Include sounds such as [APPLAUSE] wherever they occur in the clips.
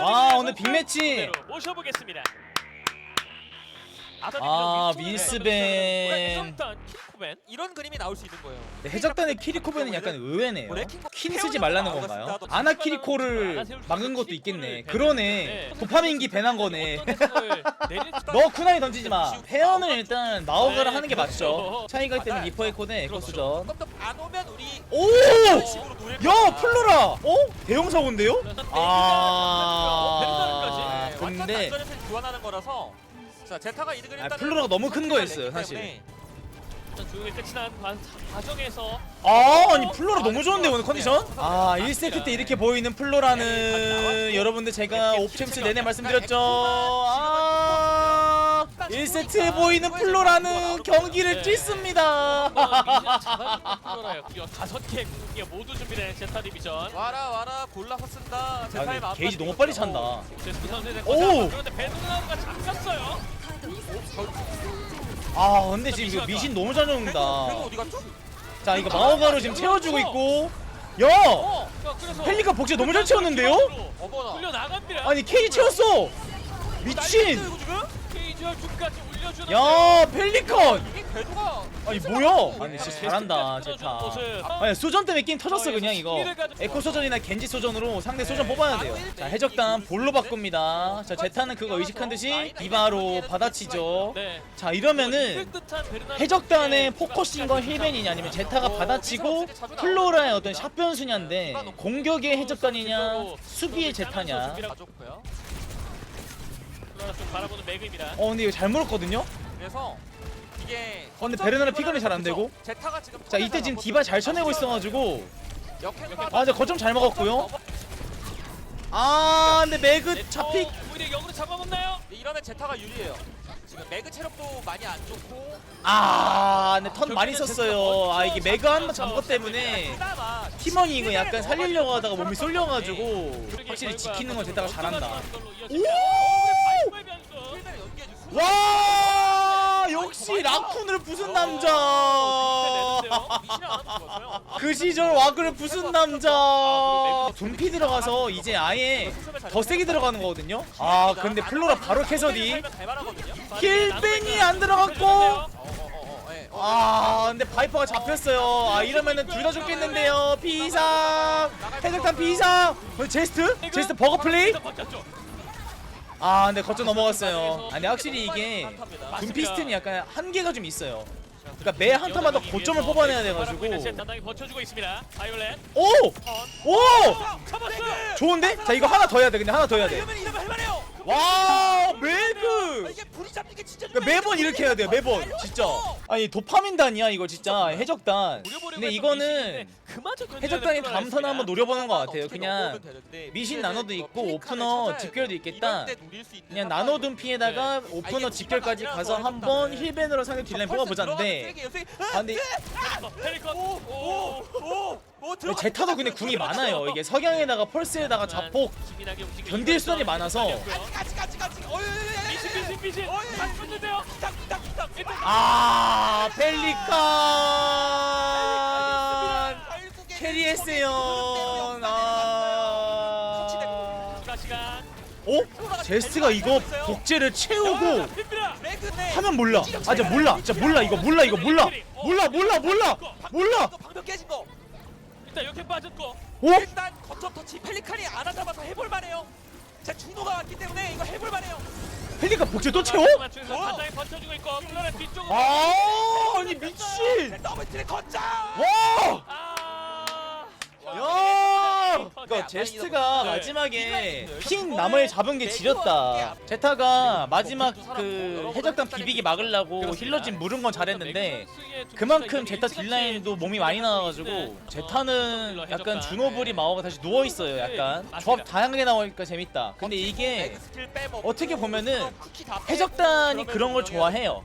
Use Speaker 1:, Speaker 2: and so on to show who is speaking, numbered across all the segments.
Speaker 1: 아, 오늘 빅매치.
Speaker 2: 모셔보겠습니다.
Speaker 1: 아, 윈스벤.
Speaker 2: 킬코벤.
Speaker 3: 이런 그림이 나올 수 있는 거예요.
Speaker 1: 네, 해적단의 키리코벤은 약간 의외네요. 퀸 쓰지 말라는 건가요? 아나 키리코를 막은 것도 있겠네. 그러네. 도파민기 배난 거네. [LAUGHS] 너 쿠나이 던지지 마. 페어는 일단 마오가를 하는 게 맞죠. 차이가 있다면 리퍼 에코 대 에코스전.
Speaker 3: 조금 더안 오면 우리
Speaker 1: 오! 야. 플로라! 어? 대형 사고인데요? 아
Speaker 3: 네,
Speaker 1: 근데
Speaker 3: 교환하는 거라서 자 제타가 이득을
Speaker 1: 아,
Speaker 3: 일단은
Speaker 1: 플로라가 너무 큰 거였어요, 사실.
Speaker 3: 때문에.
Speaker 2: 조용히 끝이 난 과- 과정에서
Speaker 1: 아 아니 플로라 너무 좋은데 오늘 컨디션? 아 1세트 때 이렇게 보이는 플로라는 여러분들 제가 옵챔스 내내 말씀드렸죠. 아 1세트에 보이는 플로라는 경기를 뛰습니다. [LAUGHS]
Speaker 2: 다섯 개 궁극기 모두 준비된 제타 디비전.
Speaker 3: 와라 와라 골라서 쓴다. 제타의
Speaker 1: 아니
Speaker 3: 마음
Speaker 1: 게이지 너무 빨리 찬다.
Speaker 2: 제스프 선수에 대한
Speaker 1: 오!
Speaker 2: 그런데 베드나우가 잡혔어요.
Speaker 1: 아 근데 지금 이거 미신 너무 잘 넣는다
Speaker 3: 갔죠?
Speaker 1: 자 이거 마오가로 지금 채워주고 있고 야
Speaker 2: 어, 그래서
Speaker 1: 펠리카 복제 너무 잘 채웠는데요?
Speaker 3: 어머나
Speaker 2: 나갑니다.
Speaker 1: 아니 케이 채웠어 미친
Speaker 3: 이거 지금?
Speaker 2: 케이지와 중까지 올려주는.
Speaker 1: 야 펠리컨
Speaker 3: 궤도가
Speaker 1: 아니 뭐야? 아니 진짜 잘한다 제타 아니 소전 때문에 게임 터졌어 그냥 이거. 에코 소전이나 겐지 소전으로 상대 소전 뽑아야 돼요. 자 해적단 볼로 바꿉니다. 자 제타는 그거 의식한 듯이 디바로 받아치죠.
Speaker 2: 네.
Speaker 1: 자 이러면은 해적단의 포커싱과 힐벤이냐 아니면 제타가 받아치고 플로라의 어떤 샷 변수냐인데 공격의 해적단이냐 수비의 제타냐.
Speaker 2: 플로라 바라보는 매그입니다.
Speaker 1: 어 근데 이거 잘 물었거든요?
Speaker 3: 그래서 이게
Speaker 1: 어, 근데 베르나르 피건이 잘 안 되고.
Speaker 3: 제타가 지금
Speaker 1: 자 이때 지금 디바 잘 쳐내고 있어가지고. 아, 저 거점 잘 먹었고요. 아 근데 매그 잡픽
Speaker 2: 어, 오히려 역으로 잡아먹나요?
Speaker 3: 이러면 제타가 유리해요. 지금 매그 체력도 많이 안 좋고.
Speaker 1: 아 근데 턴 많이 썼어요. 아 이게 매그 한 번 잡은 것 때문에
Speaker 3: 그나마
Speaker 1: 팀원이 이거 약간 살리려고 하다가 몸이 쏠려가지고 확실히 지키는 건 제타가 잘한다.
Speaker 2: 오!
Speaker 1: 수와 역시 라쿤을 부순 남자 그 시절 와그를 부순 남자 둠피 들어가서 이제 아예 더 세게 들어가는 거거든요 아 근데 플로라 바로 캐서디 힐벤이 안 들어갔고 아 근데 바이퍼가 잡혔어요 아 이러면은 둘 다 죽겠는데요 비상 해적단 비상 어, 제스트? 제스트 버거 플레이? 아 근데 거쳐 넘어갔어요 아니 확실히 이게 둠피스트는 약간 한계가 좀 있어요 그러니까 매 한타마다 고점을 뽑아내야 돼가지고
Speaker 2: 단단히 버텨주고 있습니다. 바이올렛
Speaker 1: 오! 오!
Speaker 2: 잡았어요.
Speaker 1: 좋은데? 자 이거 하나 더 해야 돼 근데 하나 더 해야
Speaker 3: 이러면 이러면 할만해요
Speaker 1: 돼와
Speaker 3: 불이 잡는 게 진짜
Speaker 1: 그러니까 매번 이렇게 해야 돼요 매번. 진짜. 아니 도파민단이야 이거 진짜. 해적단. 근데 이거는 해적단이 턴에 한번 노려보는 것 같아요. 그냥 미신 나노도 있고 오프너 집결도 있겠다. 그냥 나노든 피에다가 오프너 집결까지 가서 한번 힐벤으로 상대 딜라인 뽑아보자는데 아 근데
Speaker 2: 페리컨 오!
Speaker 1: 근데 제타도 근데 궁이 많아요. 이게 석양에다가 펄스에다가 자폭 견딜 수단이 많아서.
Speaker 3: 같이 같이 같이
Speaker 2: 미신 미신 미신. 다 쳤는데요.
Speaker 1: 아 펠리칸! 캐리했어요. 아.
Speaker 2: 시간.
Speaker 1: 어? 제스트가 이거 복제를 채우고. 하면 몰라. 아 진짜 몰라. 진짜 몰라. 이거 몰라. 이거 몰라. 몰라 몰라 몰라. 몰라
Speaker 3: 방벽 깨진 거
Speaker 2: 일단 이렇게 빠졌고
Speaker 1: 오?
Speaker 3: 일단 거점 터치 펠리칸이 안 하자마자 해볼 만해요 자 준호가 왔기 때문에 이거 해볼 만해요
Speaker 1: 펠리칸 복제 또 채워?
Speaker 2: 맞추면서 단단히 버텨주고 있고 플로라 뒤쪽으로.
Speaker 1: 아 아니 미친
Speaker 3: 더블 트랙 거점
Speaker 1: 와
Speaker 2: 아.
Speaker 1: 야! 그러니까 제스트가 마지막에 핑 나무에 잡은 게 지렸다. 제타가 마지막 그 해적단 비비기 막으려고 힐러진 물은 건 잘했는데 그만큼 제타 딜라인도 몸이 많이 나와가지고 제타는 약간 준호불이 마오가 다시 누워 있어요. 약간 조합 다양하게 나오니까 재밌다. 근데 이게 어떻게 보면은 해적단이 그런 걸 좋아해요.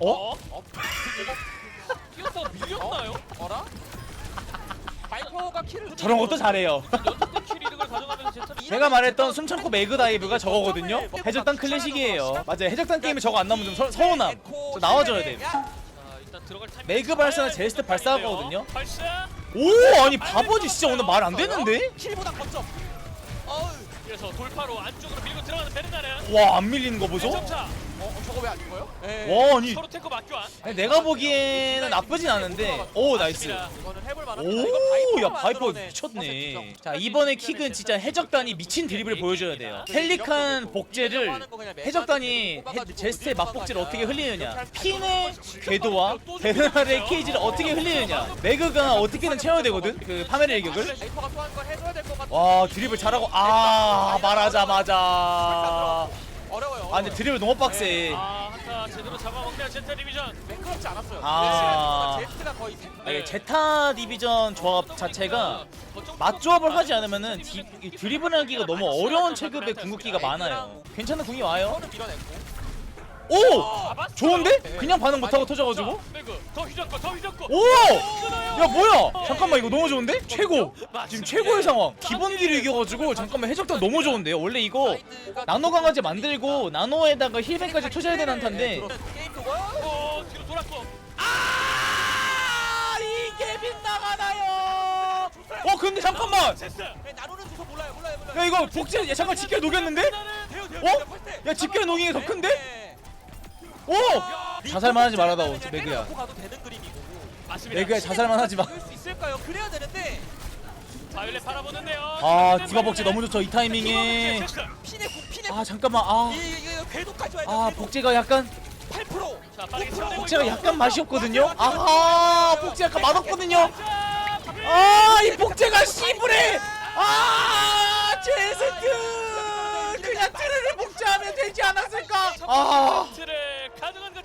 Speaker 1: 어?
Speaker 2: 어? [LAUGHS] 뛰어서 밀렸나요?
Speaker 3: 어라? 바이퍼가 키를
Speaker 1: 저런 것도 잘해요.
Speaker 2: 연속된 킬 이득을 가져가면서 제타
Speaker 1: 제가 말했던 숨참고 매그 다이브가 저거거든요. 해적단 클래식이에요. 맞아요. 해적단 게임에 저거 안 나오면 좀 서, 서운함. 저 나와줘야 돼.
Speaker 2: 자, 일단 들어갈 타이밍
Speaker 1: 매그 발사나 제스트 발사하거든요.
Speaker 2: 발사.
Speaker 1: 오 아니 바보지 진짜 오늘 말 안 되는데?
Speaker 3: 킬보다 거점 어우
Speaker 2: 그래서 돌파로 안쪽으로 밀고 들어가는 베르나르.
Speaker 1: 와 안 밀리는 거?
Speaker 2: 점차
Speaker 3: 어, 저거 왜 안 죽어요? 네.
Speaker 1: 와 아니
Speaker 2: 서로 탱커 맞교환.
Speaker 1: 아니, 내가 보기에는 나쁘진 않은데 오 나이스
Speaker 3: 이거는 해볼. 이거
Speaker 1: 오야
Speaker 3: 바이퍼
Speaker 1: 미쳤네. 자 이번에 킥은 진짜 해적단이 미친 드립을 보여줘야 돼요 펠리칸 복제를 해적단이 해- 제스트의 막복제를 어떻게 흘리느냐 핀의 궤도와 베르나르의 케이지를 어떻게 흘리느냐 매그가 어떻게든 채워야 되거든 그 파메르 일격을
Speaker 3: 바이퍼가 소환 걸 해줘야 될것 같아.
Speaker 1: 와 드립을 잘하고 아 말하자마자
Speaker 3: 어려워요.
Speaker 1: 아 근데 드립을 너무 빡세
Speaker 2: 아 한타 제대로 잡아먹네요 제타 디비전.
Speaker 3: 매끄럽지 않았어요.
Speaker 1: 아.
Speaker 3: 네, 제스트가 거의 생-
Speaker 1: 아, 이게 제타 디비전 조합 자체가 맞조합을 하지 않으면은 디, 이 드리블하기가 너무 어려운 체급의 궁극기가 많아요. 괜찮은 궁이 와요.
Speaker 3: 밀어냈고.
Speaker 1: 오! 좋은데? 그냥 반응 못하고 터져가지고?
Speaker 2: 매그 더 휘젓고 더 휘젓고.
Speaker 1: 오! 야 뭐야? 잠깐만 이거 너무 좋은데? 최고! 지금 최고의 상황. 기본기를 이겨가지고 잠깐만 해적단 너무 좋은데요? 원래 이거 나노 강아지 만들고 나노에다가 힐백까지 투자해야 되는 한타인데
Speaker 3: 도가
Speaker 2: 어 뒤로 돌았고.
Speaker 1: 아 이게 빗나가나요? 어 근데 잠깐만!
Speaker 2: 제스.
Speaker 3: 나누는 주소 몰라요, 몰라요, 몰라요.
Speaker 1: 야 이거 복제 야 잠깐 집게 녹였는데? 어? 야 집게 녹이기 더 큰데?
Speaker 3: 네.
Speaker 1: 오! 자살만 하지 말아다오 매그야
Speaker 3: 때려놓고 가도 되는 그림이고.
Speaker 2: 맞습니다.
Speaker 1: 매그야 자살만 하지 마.
Speaker 3: 그럴 수 있을까요? 그래야 되는데
Speaker 2: 바이올렛 바라보는데요.
Speaker 1: 아 디바 복제 너무 좋죠 이 타이밍에. 아 잠깐만 아.
Speaker 3: 이 이거 궤도까지 와야
Speaker 1: 아 복제가 약간
Speaker 3: 8%.
Speaker 2: 자 빠르게
Speaker 3: 5%.
Speaker 2: 쳐내고
Speaker 1: 복제가. 약간 맛이 없거든요. 아하 복제 약간 맛없거든요. 아 이 복제가 씨부레. 아 제스트 그냥 트레를 복제하면 되지 않았을까? 아.
Speaker 2: 세트를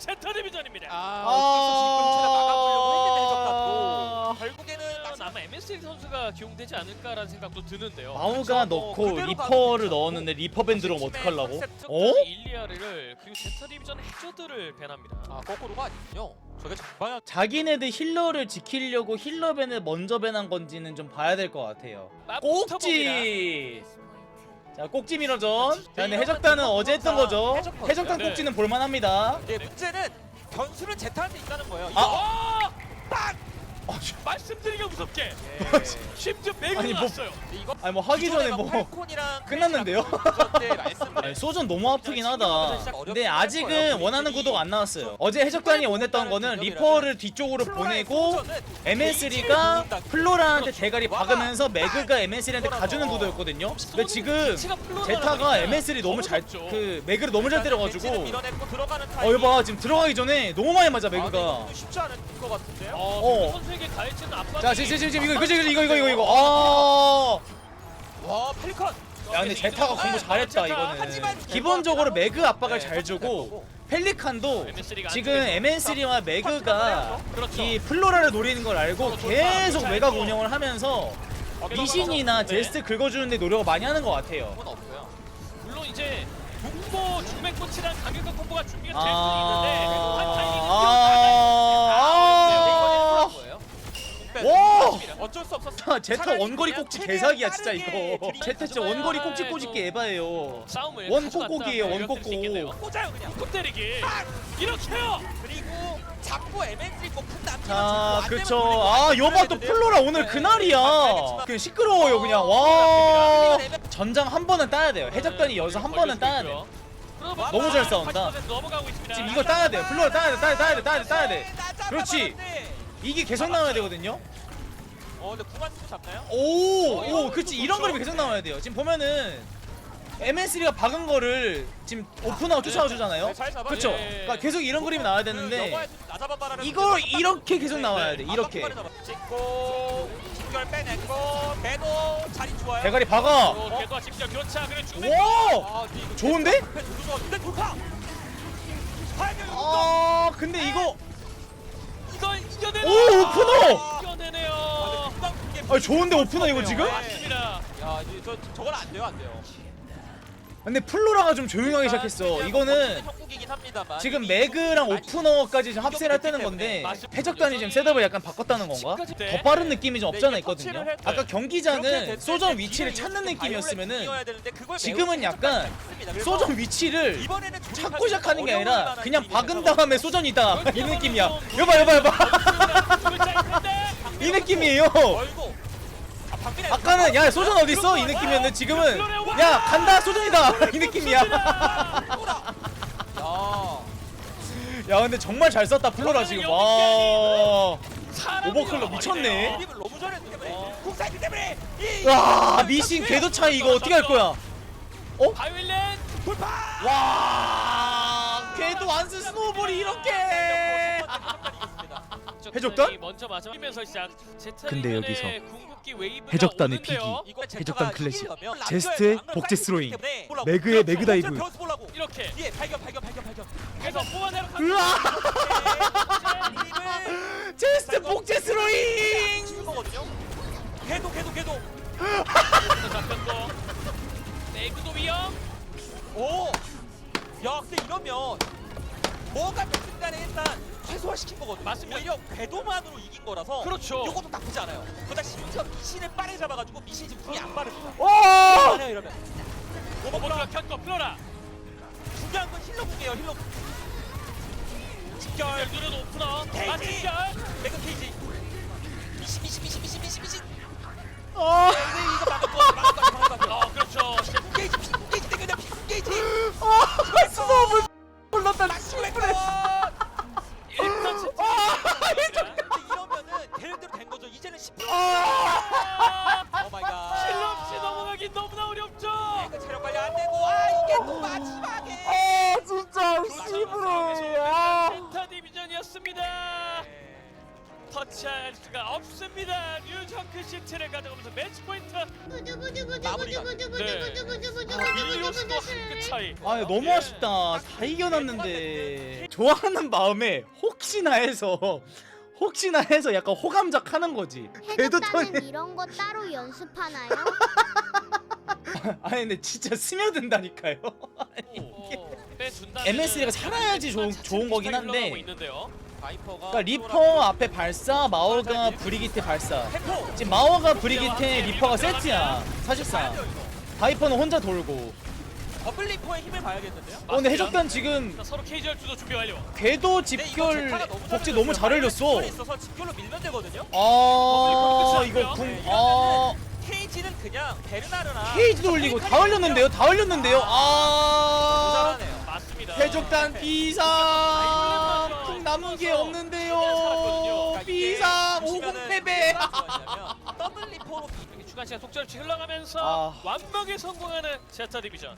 Speaker 2: 제타 디비전입니다.
Speaker 3: 아,
Speaker 1: 아.
Speaker 3: 했는데 해적단도 결국에는
Speaker 2: 아, 아마 MSL 선수가 기용되지 않을까라는 생각도 드는데요.
Speaker 1: 마우가 넣고 리퍼를 넣었는데 리퍼 밴드로 어떡하려고? 어?
Speaker 2: 일리아를 그리고 제타 디비전 해저드를 밴합니다.
Speaker 3: 아 거꾸로가 아니군요. 저게 장방향
Speaker 1: 자기네들 힐러를 지키려고 힐러 밴을 먼저 밴한 건지는 좀 봐야 될 것 같아요.
Speaker 2: 아,
Speaker 1: 꼭지. 자 꼭지 밀어전. 자 근데 해적단은 어제 했던 거죠. 해적단
Speaker 2: 네.
Speaker 1: 꼭지는 볼만합니다.
Speaker 3: 예, 문제는 변수는 제타한테 있다는 거예요.
Speaker 1: 아.
Speaker 2: 아! 빡! 말씀드리기가 무섭게
Speaker 3: 예.
Speaker 2: 심지어 매그
Speaker 1: 아니, 뭐-
Speaker 2: 나왔어요.
Speaker 3: 이거
Speaker 1: 아니 뭐 하기 전에 뭐 끝났는데요? 아니, 소전 너무 아프긴 하다. 근데 아직은 원하는 구도가 안 나왔어요. 어제 해적단이 원했던 거는 리퍼를 뒤쪽으로 보내고 MS리가 플로라한테 대가리 박으면서 매그가 MS리한테 가주는 구도였거든요. 근데 지금 제타가 MS리 너무 잘 그 매그를 너무 잘 때려가지고
Speaker 3: 어.
Speaker 1: 이봐 지금 들어가기 전에 너무 많이 맞아
Speaker 3: 아,
Speaker 1: 매그가.
Speaker 3: 쉽지 않은 것 같은데요.
Speaker 2: 어,
Speaker 1: 어.
Speaker 2: 어. 선수에게 가해지는 압박.
Speaker 1: 자 지금 지금 지금 이거 이거 이거 이거 이거 이거 아.
Speaker 3: 와 펠컨.
Speaker 1: 야 근데 제타가 공부 잘했다 이거는 기본적으로 매그 압박을 잘 주고 펠리칸도 지금 MN3와 매그가
Speaker 2: 그렇죠.
Speaker 1: 이 플로라를 노리는 걸 알고 계속 외곽 운영을 하면서 미신이나
Speaker 2: 네.
Speaker 1: 제스트 긁어주는데 노력을 많이 하는 것 같아요.
Speaker 2: 물론 이제 중보 중맥꽃이랑 강력한 콤보가 준비가 될수
Speaker 1: 아...
Speaker 2: 있는데 한 타이밍은
Speaker 1: 아...
Speaker 3: 거예요.
Speaker 1: 와!
Speaker 3: 어쩔 수 없었어.
Speaker 1: 아... 제타
Speaker 3: 차라리
Speaker 1: 원거리
Speaker 3: 그냥
Speaker 1: 꼭지
Speaker 3: 최대한
Speaker 1: 개사기야 진짜
Speaker 3: 빠르게
Speaker 1: 이거
Speaker 3: 드리블
Speaker 1: 제타 진짜 원거리 꼭지 꼬집기 에바예요
Speaker 2: 싸움을
Speaker 1: 원
Speaker 2: 가져갔다.
Speaker 1: 꼭꼭이에요, 원
Speaker 2: 요약될 수 있겠네요.
Speaker 1: 꼭꼭.
Speaker 3: 꽂아요 그냥.
Speaker 2: 꼭 때리기 이렇게요
Speaker 3: 그리고 잡고 MNC 꼭큰 남자.
Speaker 1: 자 그쵸 아 여봐 또 플로라 오늘 그날이야 그 시끄러워요 그냥 와 전장 한 번은 따야 돼요 해적단이 여기서 한 번은 따야 돼 너무 잘 싸운다.
Speaker 2: 넘어가고 있습니다.
Speaker 1: 지금 이거 따야 돼요 플로라 따야 돼 따야 돼 따야 돼 따야 돼 따야 돼 그렇지. 이게 계속 나와야 되거든요
Speaker 3: 어 근데 구만 쓰고 잡나요?
Speaker 1: 오 오 그치. 이런 그림이 계속 나와야 돼요. 지금 보면은 MN3가 박은 거를 지금 오픈하고 쫓아와 주잖아요.
Speaker 3: 네, 잘 잡아요.
Speaker 1: 그쵸?
Speaker 2: 예.
Speaker 1: 그러니까 계속 이런 그림이 나와야
Speaker 3: 그
Speaker 1: 되는데
Speaker 3: 나잡아봐라는
Speaker 1: 이거
Speaker 3: 그
Speaker 1: 이렇게 계속 나와야 돼. 이렇게.
Speaker 3: 찍고 중결 빼냈고 배도 자리 좋아요.
Speaker 1: 대가리 박아.
Speaker 2: 어, 궤도와 직접 교차. 그리고 중맥
Speaker 1: 오!
Speaker 3: 아, 근데 이거
Speaker 1: 좋은데?
Speaker 3: 앞에 근데? 돌파.
Speaker 1: 아 근데 이거 아 좋은데 오프너 이거 지금?
Speaker 2: 맞습니다.
Speaker 3: 야, 이제 저 저건 안 돼요, 안 돼요.
Speaker 1: 근데 플로라가 좀 조용하기 시작했어. 이거는
Speaker 3: 합니다만.
Speaker 1: 지금 매그랑 오프너까지 좀 합세를 했다는 건데 해적단이 지금 셋업을 약간 바꿨다는 건가? 더 빠른 느낌이 좀 없잖아 있거든요. 아까 경기장은 소전 위치를 찾는 느낌이었으면은 지금은 약간 소전 위치를
Speaker 3: 이번에는
Speaker 1: 찾고 시작하는 게 아니라 그냥 박은 다음에 소전이다. 이 느낌이야. 여봐 여봐 여봐. 이 느낌이에요
Speaker 3: 아,
Speaker 1: 아까는 야 소전 어딨어 이 느낌이었는데 지금은 야 간다 소전이다 [LAUGHS] 이 느낌이야.
Speaker 3: 야.
Speaker 1: 야 근데 정말 잘 썼다 플로라 지금 와 오버클럭. 미쳤네.
Speaker 3: 드립을 너무 잘했기 때문에
Speaker 2: 어.
Speaker 3: 국사이기 때문에 이
Speaker 1: 와 미신 궤도 차이 이거 어떻게 할 거야
Speaker 2: 바이올렛
Speaker 3: 돌파.
Speaker 1: 와 궤도 완스 스노우볼이 이렇게 해적단?
Speaker 2: 먼저 맞으면서 시작.
Speaker 1: 근데 여기서 해적단의.
Speaker 3: 이거
Speaker 1: 해적단 클래식. 제스트의 복제 스로잉. 매그의
Speaker 3: 그렇죠.
Speaker 1: 매그 다이브.
Speaker 2: 이렇게
Speaker 3: 뒤에 발견 발견 발견 발견.
Speaker 2: 그래서 뽑아내러
Speaker 1: 으아 제스트 복제 스로잉
Speaker 3: 궤도 궤도.
Speaker 2: 가면서 잡혔고 내구도 위험.
Speaker 3: 오. 야 근데 이러면 뭐가 됐든 간에 일단 최소화시킨 거거든요.
Speaker 2: 맞습니다.
Speaker 3: 오히려 궤도만으로 이긴 거라서.
Speaker 2: 그렇죠.
Speaker 3: 이것도 나쁘지 않아요. 그러다 심지어 미신을 빠르게 잡아가지고 미신 지금 궁이 안 빠릅니다.
Speaker 1: 와
Speaker 3: 안해요 이러면.
Speaker 2: 오버클럭 켰고 플로라.
Speaker 3: 중요한 건 힐러 궁이에요 힐러 궁. 직결.
Speaker 2: 열두는 오프너.
Speaker 3: 케이지.
Speaker 2: 맞직결.
Speaker 3: 메가 케이지. 미신 미신 미신 미신 미신 미신.
Speaker 1: 아,
Speaker 2: 터치할 수가 없습니다. 뉴저크 시티를 가져가면서 매치 포인트. 밀리오스도 한끗 차이.
Speaker 1: 아 너무 아쉽다 다 이겨놨는데 좋아하는 마음에 혹시나 해서 혹시나 해서 약간 호감작 하는 거지
Speaker 4: 해적단은 이런 거 따로 연습하나요? [LAUGHS]
Speaker 1: 아니 근데 진짜 스며든다니까요
Speaker 2: 어, 빼준다면은
Speaker 1: MS가 살아야지 좋은- 좋은 거긴 한데.
Speaker 2: 있는데요.
Speaker 1: 그러니까 리퍼 앞에 발사 마오가 브리기테 발사. 지금 마오가 브리기테 리퍼가 세트야 사실상 바이퍼는 혼자 돌고
Speaker 3: 더블 리퍼의 힘을 봐야겠는데요.
Speaker 1: 어 근데 해적단 지금
Speaker 2: 자, 서로 케이지얼 주도 준비 완료.
Speaker 1: 궤도 집결 복지. 너무 잘 흘렸어
Speaker 3: 있어서 직결로 밀면 되거든요.
Speaker 1: 아
Speaker 2: 끝이
Speaker 1: 이거
Speaker 2: 났고요.
Speaker 3: 네,
Speaker 1: 궁아
Speaker 3: 이러면은 케이지는 그냥 베르나르나
Speaker 1: 케이지도 올리고 다 흘렸는데요 다 흘렸는데요 아
Speaker 3: 모자라네요.
Speaker 2: 맞습니다.
Speaker 1: 해적단 비상 궁 남은 게 없는데요 비상 5분 패배 [LAUGHS]
Speaker 3: 더블
Speaker 2: 여기 추가 시간 속절치 흘러가면서
Speaker 1: 아.
Speaker 2: 완벽에 성공하는 제타 디비전.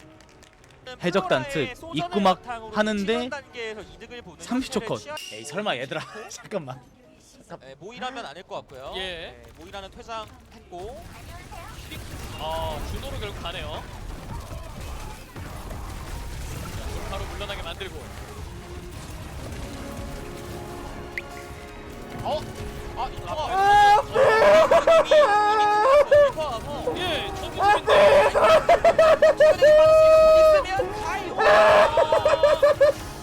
Speaker 1: 해적단 특, 입구 막 하는데 30초
Speaker 3: 30초
Speaker 1: 컷 에이 설마 얘들아 [LAUGHS] 잠깐만
Speaker 3: 네, 모이라면 아닐 것 같고요.
Speaker 2: 예.
Speaker 3: 네, 모이라는 퇴장했고
Speaker 2: 어, 준호로 결국 가네요. 자, 바로 물러나게 만들고.
Speaker 3: 어? 아 리퍼 와서
Speaker 2: 예.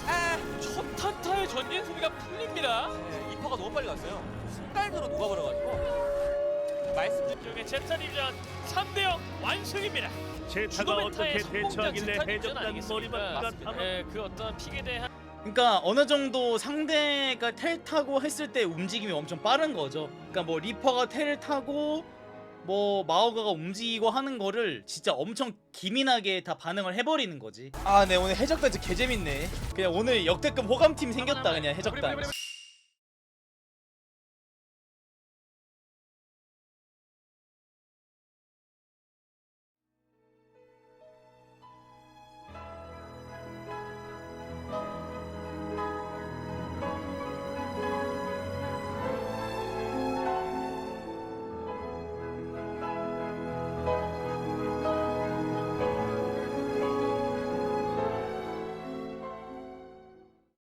Speaker 3: 아,
Speaker 2: 첫 탄타의 전진 수비가 풀립니다.
Speaker 3: 네, 리퍼가 너무 빨리 갔어요. 순간으로 녹아버려가지고 말씀 좀
Speaker 2: 이쪽에 제타 디비전 3대 0 완승입니다.
Speaker 5: 제타가 어떻게 대처하길래 해적단? 머리만
Speaker 2: 예, 그 어떤 픽에 대한
Speaker 1: 그러니까 어느 정도 상대가 텔 타고 했을 때 움직임이 엄청 빠른 거죠. 그러니까 뭐 리퍼가 텔을 타고 뭐 마오가가 움직이고 하는 거를 진짜 엄청 기민하게 다 반응을 해버리는 거지. 아, 네 오늘 해적단 진짜 개재밌네. 그냥 오늘 역대급 호감팀 생겼다 그냥 해적단.